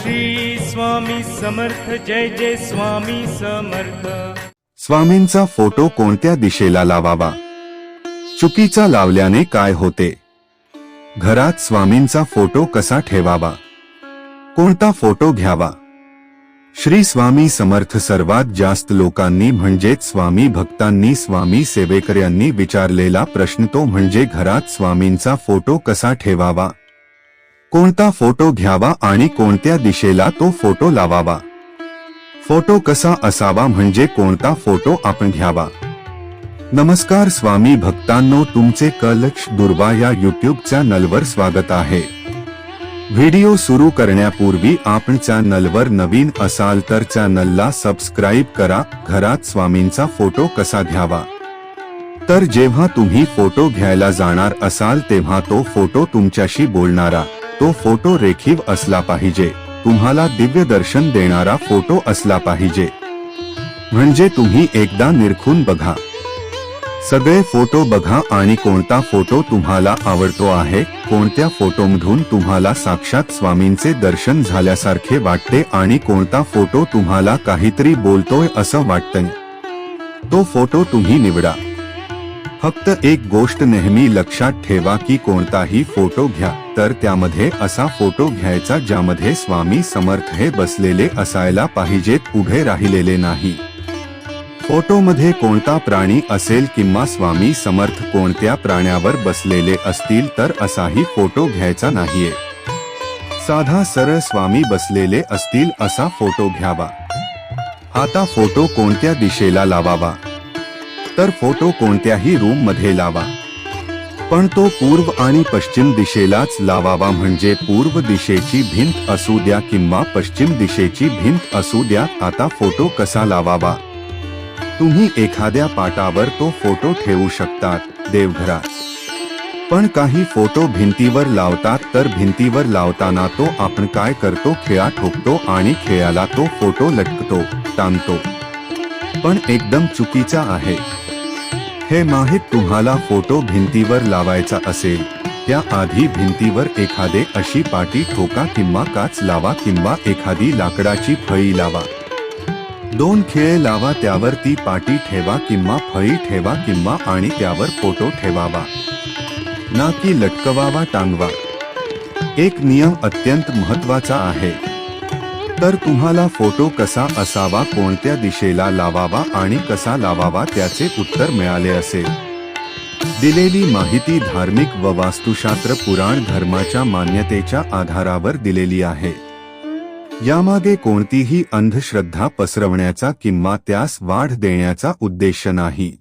श्री स्वामी समर्थ जय जय स्वामी समर्थ. स्वामींचा फोटो कोणत्या दिशेला लावावा? चुकीचा लावल्याने काय होते? घरात स्वामींचा फोटो कसा ठेवावा? कोणता फोटो घ्यावा? श्री स्वामी समर्थ सर्वात जास्त लोकांनी म्हणजेच स्वामी भक्तांनी स्वामी सेवेकऱ्यांनी विचारलेला प्रश्न तो म्हणजे घरात स्वामींचा फोटो कसा ठेवावा? कोणता फोटो घ्यावा आणि कोणत्या दिशेला तो फोटो लावावा? फोटो कसा असावा म्हणजे कोणता फोटो आपण घ्यावा? नमस्कार स्वामी भक्तांनो तुमचे कलक्ष दुर्वा या युट्यूब चॅनलवर स्वागत आहे. व्हिडिओ सुरू करण्यापूर्वी आपण चॅनलवर नवीन असाल तर चॅनलला सबस्क्राईब करा घरात स्वामींचा फोटो कसा घ्यावा? तर जेव्हा तुम्ही फोटो घ्यायला जाणार असाल तेव्हा तो फोटो तुमच्याशी बोलणारा. तो फोटो रेखीव असला पाहिजे. तुम्हाला दिव्य दर्शन देणारा फोटो असला पाहिजे. म्हणजे तुम्ही एकदा निरखून बघा. सगळे फोटो बघा आणि कोणता फोटो तुम्हाला आवडतो आहे कोणत्या फोटोमधून तुम्हाला साक्षात स्वामींचे दर्शन झाल्यासारखे वाटते आणि कोणता फोटो तुम्हाला काहीतरी बोलतोय असं वाटतं तो फोटो तुम्ही निवडा. फक्त एक गोष्ट नेहमी लक्षात ठेवा की कोणताही फोटो घ्या. तर त्यामध्ये असा फोटो घ्यायचा ज्यामध्ये स्वामी समर्थ हे बसलेले असायला पाहिजेत उभे राहिलेले नाही. फोटोमध्ये कोणता प्राणी असेल किंवा स्वामी समर्थ कोणत्या प्राण्यावर बसलेले असतील तर असाही फोटो घ्यायचा नाहीये. साधा सरळ स्वामी बसलेले असतील असा फोटो घ्यावा. आता फोटो कोणत्या दिशेला लावावा? तर फोटो कोणत्याही रूममध्ये लावा. पण तो पूर्व आणि पश्चिम दिशेलाच लावावा म्हणजे पूर्व दिशेची भिंत असू द्या किंवा पश्चिम दिशेची भिंत असू द्या आता फोटो कसा लावावा? तुम्ही एखाद्या पाटावर तो फोटो ठेवू शकतात देवघरात. पण काही फोटो भिंतीवर लावतात तर भिंतीवर लावताना तो आपण काय करतो खेळा ठोकतो आणि खेळाला तो फोटो लटकतो ताणतो. पण एकदम चुकीचा आहे. हे माहीत तुम्हाला फोटो भिंतीवर लावायचा असेल. त्याआधी भिंतीवर एखादे अशी पाटी ठोका किंवा काच लावा किंवा एखादी लाकडाची फळी लावा. दोन खिळे लावा त्यावर ती पाटी ठेवा किंवा फळी ठेवा किंवा आणि त्यावर फोटो ठेवावा. ना की लटकवावा टांगवा. एक नियम अत्यंत महत्त्वाचा आहे. तर तुम्हाला फोटो कसा असावा कोणत्या दिशेला लावावा आणि कसा लावावा त्याचे उत्तर मिळाले असेल. दिलेली माहिती धार्मिक व वास्तुशास्त्र पुराण धर्माच्या मान्यतेच्या आधारावर दिलेली आहे. यामागे कोणतीही अंधश्रद्धा पसरवण्याचा किंवा त्यास वाढ देण्याचा उद्देश नाही.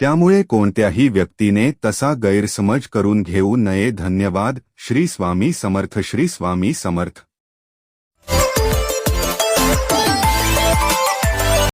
त्यामुळे कोणत्याही व्यक्तीने तसा गैरसमज करून घेऊ नये. धन्यवाद. श्री स्वामी समर्थ. श्री स्वामी समर्थ.